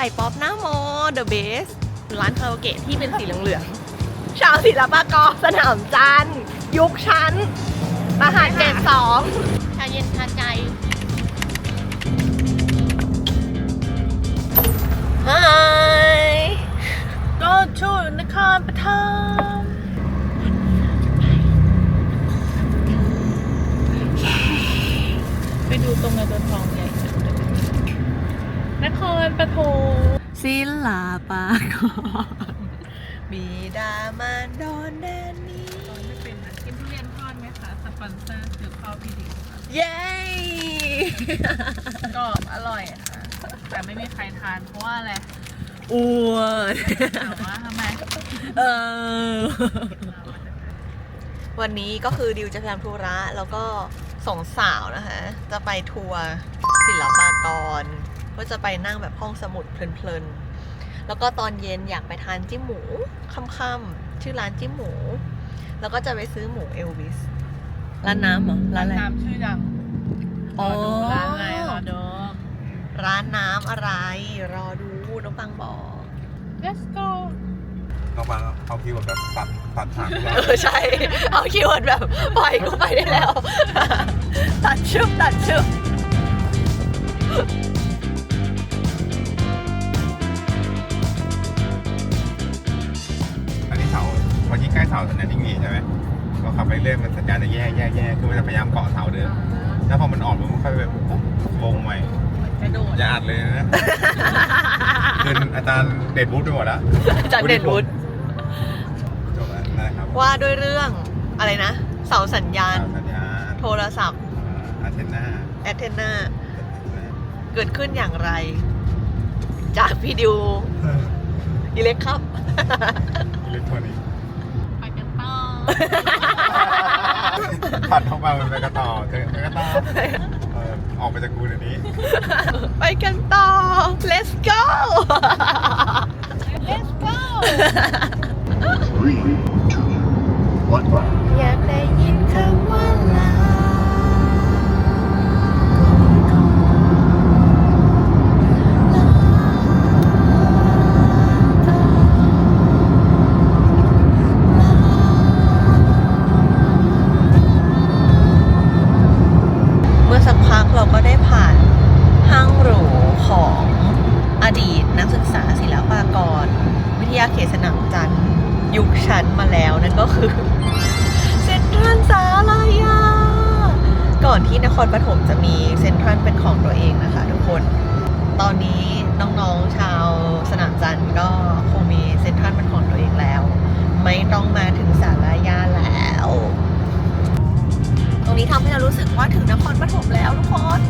ก่ป๊อปหน้ามอ The Best ร้านคาราโอเกะที่เป็นสีเหลืองๆชาวศิลปากรสนามจันทร์ยุคชั้นรหัสเจ็ดสองชาเย็นชาใจฮายก็ชูนครปฐมไปดูตรงเงินตัวทองใหญ่นครปฐม ศิลปากรบิดามารดอนแดนนี้ไม่เป็นนะกินทุเรียนทอดไหมคะ สปอนเซอร์คือข้าวพีดีค่ะเย้กรอบอร่อยค่ะแต่ไม่มีใครทานเพราะว่าอะไรอ้วนแต่ว่าทำไมเออ วันนี้ก็คือดิวจะพยายามธุระแล้วก็สองสาวนะคะ จะไปทัวร์ศิลปากร ก็จะไปนั่งแบบห้องสมุดเพลินๆ แล้วก็ตอนเย็นอยากไปทานจิ้มหมูค่ำๆชื่อร้านจิ้มหมู แล้วก็จะไปซื้อหมูเอลวิสร้านน้ำเหรอร้านอะไรน้ำชื่อดังรอ๋ออดูร้านอะไรรอดูร้านน้ำอะไร รอดูน้องปังบอก let's go ต้องมาเอาคีย์เวิร์ดแบบตัดตัดหางทุกอย่างเออใช่ เอาคีย์เวิร์ดแบบปล่อยก็ไปได้แล้ว ตัดชึบตัดชึบ เรื่อยมันสัญญาณจะแย่แย่แย่คือมันจะพยายามเกาะเสาเดิมแล้วพอมันออกมันค่อยแบบวงใหม่กระโดดอย่าอัดเลยนะคืออาจารย์เด็ดบูธไปหมดแล้วจากเด่นวุฒจบแล้วนะครับว่าด้วยเรื่องอะไรนะ เสาสัญญาณเสาสัญญาณโทรศัพท์อาเทน่าแอทเทนาเกิดขึ้นอย่างไร จากพี่ดิวอิเล็กครับ อิเล็กทรอนิกส์ไปกันต่อ ผัดเข้ามาเป็นกระต่อเจอกระต่อเออออกไปจากกูเดี๋ยวนี้ ไปกันต่อ let's go let's go Three, นที่นครปฐมจะมีเซ็นทรัลเป็นของตัวเองนะคะทุกคน ตอนนี้น้องๆชาวสนามจันทร์ก็คงมีเซ็นทรัลเป็นของตัวเองแล้ว ไม่ต้องมาถึงสารายาแล้ว ตรงนี้ทำให้เรารู้สึกว่าถึงนครปฐมแล้วทุกคน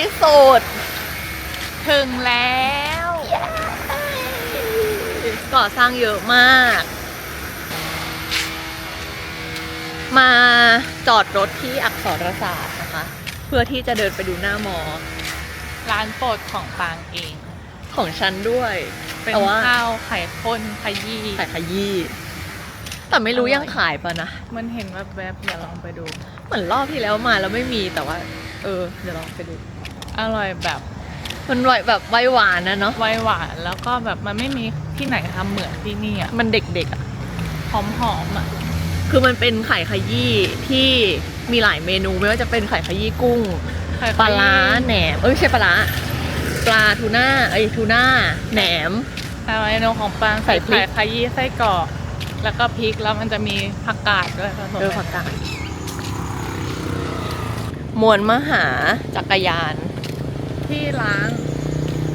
ที่สุด ถึงแล้ว ก่อสร้างเยอะมาก มาจอดรถที่อักษรศาสตร์นะคะ เพื่อที่จะเดินไปดูหน้ามอ ร้านโปรดของปางเอง ของฉันด้วย เป็นแต่ว่าข้าวไข่ข้นขยี้ขายขยี้แต่ไม่รู้อร่อยยังขายปะนะ มันเห็นแบบแบบๆอย่าลองไปดู เหมือนรอบที่แล้วมาแล้วไม่มีแต่ว่า เออ เดี๋ยวลองไปดู อร่อยแบบมันไหวแบบไวหวานนะเนาะไวหวานแล้วก็แบบมันไม่มีที่ไหนทำเหมือนที่นี่อะมันเด็กๆอะหอมๆอะคือมันเป็นไข่ขยี้ที่มีหลายเมนูไม่ว่าจะเป็นไข่ขยี้กุ้ง ไข่ปลาร้าแหนมเอ้ยไม่ใช่ปลาร้าปลาทูน่าเอ้ยทูน่าแหนมแต่เมนูของปลาใส่ใส่พริก ไข่ขยี้ไส้กรอกแล้วก็พริกแล้วมันจะมีผักกาดด้วยผสมเออผักกาดมวลมหาจักรยาน ที่ร้าน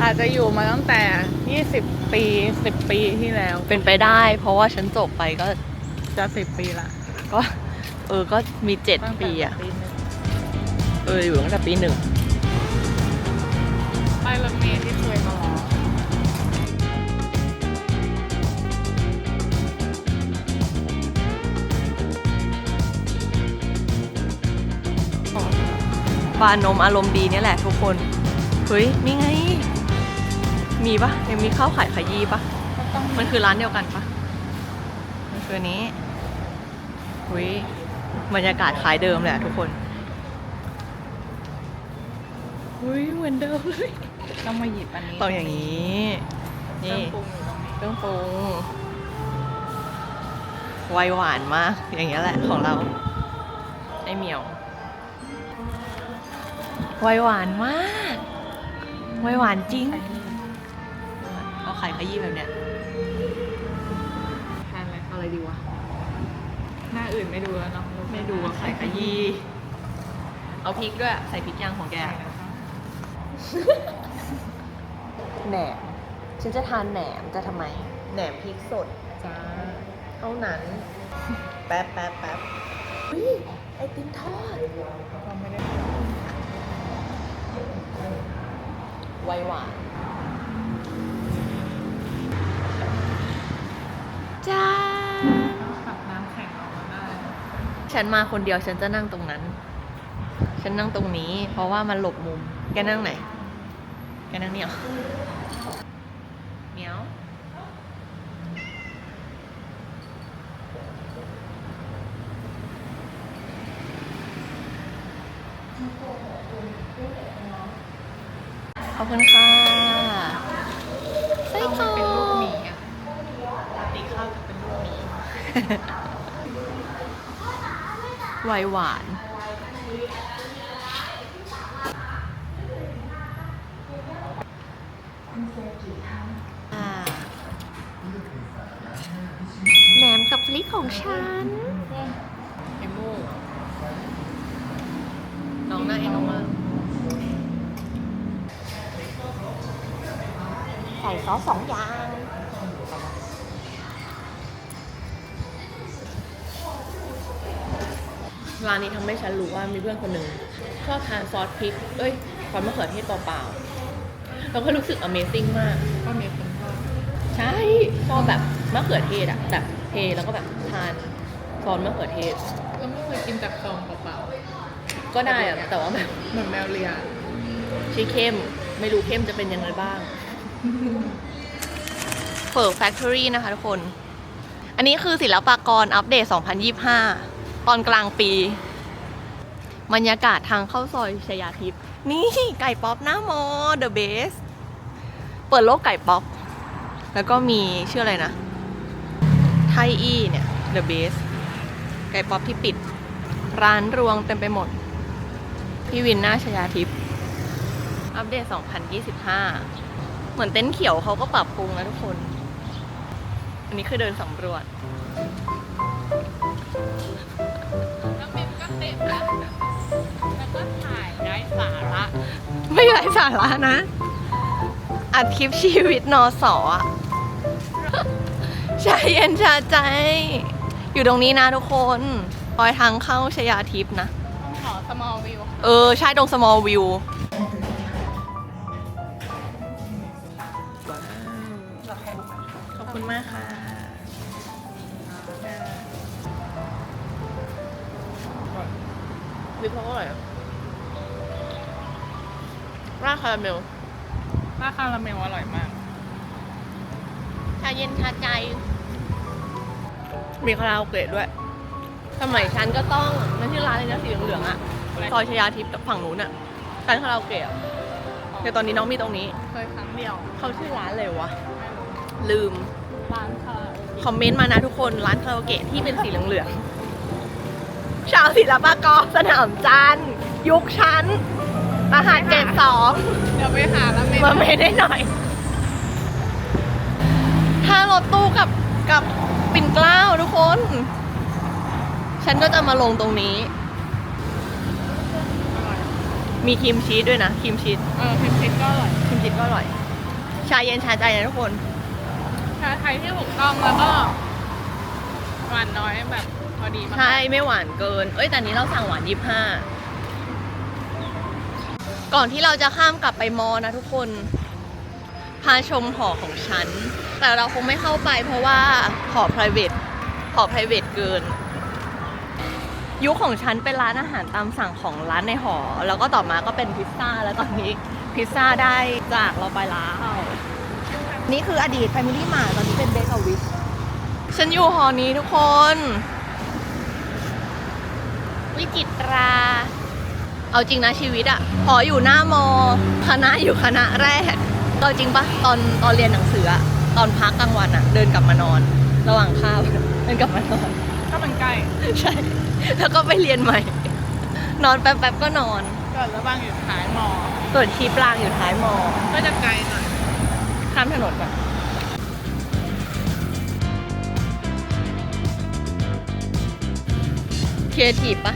อาจจะอยู่มาตั้งแต่ 20 ปี 10 ปีที่แล้ว เป็นไปได้ เพราะว่าฉันจบไปก็จะ 10 ปีละก็ เออก็มีเจ็ดตั้งแต่ปีอะปีหนึ่งเอออยู่ตั้งแต่ปีหนึ่ง ป้ายรถเมล์ที่เคยมารอปลานมอารมณ์ดีเนี่ยแหละทุกคน เฮ้ย นี่ไง มีปะยังมีข้าวไข่ขยี้ปะก็ต้องมันคือร้านเดียวกันปะมันคืออันนี้เฮ้ยบรรยากาศคล้ายเดิมแหลยอะทุกคนเฮ้ยเหมือนเดิมเลยต้องมาหยิบอันนี้ต้องอย่างนี้เครื่อนี่งปรุงอยู่ตรงนี้เครื่องปรุงไวหวานมาก อย่างเงี้ยแหละของเรา ไอเหมียวไวหวานมาก ไวหวานจริง เอาไข่ขยี้แบบเนี้ยทานอะไรเอาอะไรดีวะ หน้าอื่นไม่ดูแล้วเนาะไม่ดูอะไข่ขยี้ เอาพริกด้วย ใส่พริกย่างของแกใช่นะคะแหนมฉันจะทานแหนมจะทำไม แหนมพริกสดจ้า เท่านั้น แป๊บแป๊บแป๊บเฮ้ยไอติมทอด เราไม่ได้ ไวหวานจ้าตักน้ำแข็งออกมาได้ฉันมาคนเดียวฉันจะนั่งตรงนั้น ฉันนั่งตรงนี้ เพราะว่ามันหลบมุม แกนั่งไหน แกนั่งเนี่ยเหรอเหมียว ขอบคุณค่ะไส้กรอกเป็นลูกหมีอะปกติข้าวจะเป็นลูกหมีไวหวานอ่าแหนมกับพริกของฉันไอโม่น้องหน้าไอ้น้องมาก ใส่ซอสสองอย่างร้านนี้ทำให้ฉันรู้ว่ามีเพื่อนคนหนึ่งชอบทานซอสพริก เอ้ยซอสมะเขือเทศเปล่าๆแล้วก็รู้สึก Amazing มาก ก็มีคนทอดใช่ชอบแบบมะเขือเทศอะแบบเทแล้วก็แบบทานซอสมะเขือเทศแล้วไม่เคยกินจากซองเปล่าก็ได้อะแต่ว่าแบบๆเหมือนแมวเลียชีเข้ม ไม่รู้เข้มจะเป็นยังไงบ้าง เฟิร์แฟคทอรี่นะคะทุกคน อันนี้คือศิลปากรอัปเดต 2025 ตอนกลางปี บรรยากาศทางเข้าซอยชยาทิพย์นี่ไก่ป๊อปหน้ามอ The Base เปิดโลกไก่ป๊อป แล้วก็มีชื่ออะไรนะ ไทอี้เนี่ย The Base ไก่ป๊อปที่ปิด ร้านรวงเต็มไปหมด พี่วินหน้าชยาทิพย์อัปเดต 2025 เหมือนเต็นท์เขียวเขาก็ปรับปรุงนะทุกคน อันนี้คือเดินสำรวจแล้วเมมก็เต็มแล้วแล้วก็ถ่ายได้สาระไม่ไร้สาระนะ อัดคลิปชีวิตนอสออะชาเย็นชาใจ อยู่ตรงนี้นะทุกคนปอยทางเข้าชยาทิพย์นะต้องขอ small view เออ ใช่ตรง small view วิปเขาอร่อยอะราดคาราเมลราคาราเมลอร่อยมาก ชาเย็นชาใจ มีคาราโอเกะด้วย สมัยฉันก็ต้องนั่นที่ร้านเลยนะสีเหลืองๆอะซอยชยาทิพย์กับฝั่งนู้นอะร้านคาราโอเกะอะแต่ตอนนี้น้องมีตรงนี้ เคยครั้งเดียว เขาชื่อร้านอะไรวะ ลืม ร้านค่ะคอมเมนต์มานะทุกคนร้านคาราโอเกะที่เป็นสีเหลือง ชาวศิลปากรสนามจันทร์ยุคชั้นอาหารเจ็ดสองเดี๋ยวไปหาแล้วเมมาเมได้หน่อย ถ้ารถตู้กับกับปิ่นเกล้าทุกคน ฉันก็จะมาลงตรงนี้ มีครีมชีสด้วยนะครีมชีสเออพิมพ์ซิดก็อร่อยครีมชีสก็อร่อย ชาเย็นชาใจนะทุกคน ชาไทยที่ถูกต้องแล้วก็หวานน้อยแบบพ อดีมากใช่ไม่หวานเกิน เอ้ยแต่นี้เราสั่งหวานยี่ห้าก่อนที่เราจะข้ามกลับไปมอนะทุกคน พาชมหอของฉัน แต่เราคงไม่เข้าไปเพราะว่าหอ private หอ private เกิน ยุคของฉันเป็นร้านอาหารตามสั่งของร้านในหอ แล้วก็ต่อมาก็เป็นพิซซ่าแล้วตอนนี้พิซซ่าได้จากเราไปแล้วนี่คืออดีต Family Mart ตอนนี้เป็นเบเกอรี่ฉันอยู่หอนี้ทุกคน วิจิตรา เอาจริงนะชีวิตอะหออยู่หน้ามอคณะอยู่คณะแรกเอาจริงปะตอนตอนเรียนหนังสืออะตอนพักกลางวันอะเดินกลับมานอน ระหว่างข้าวเดินกลับมานอนก็มันใกล้ใช่ แล้วก็ไปเรียนใหม่ นอนแป๊บๆก็นอนเกิดแล้วบางอยู่ท้ายมอส่วนชีปลางอยู่ท้ายมอ ก็จะไกลหน่อยข้ามถนนก่อนครีเอทีฟปะ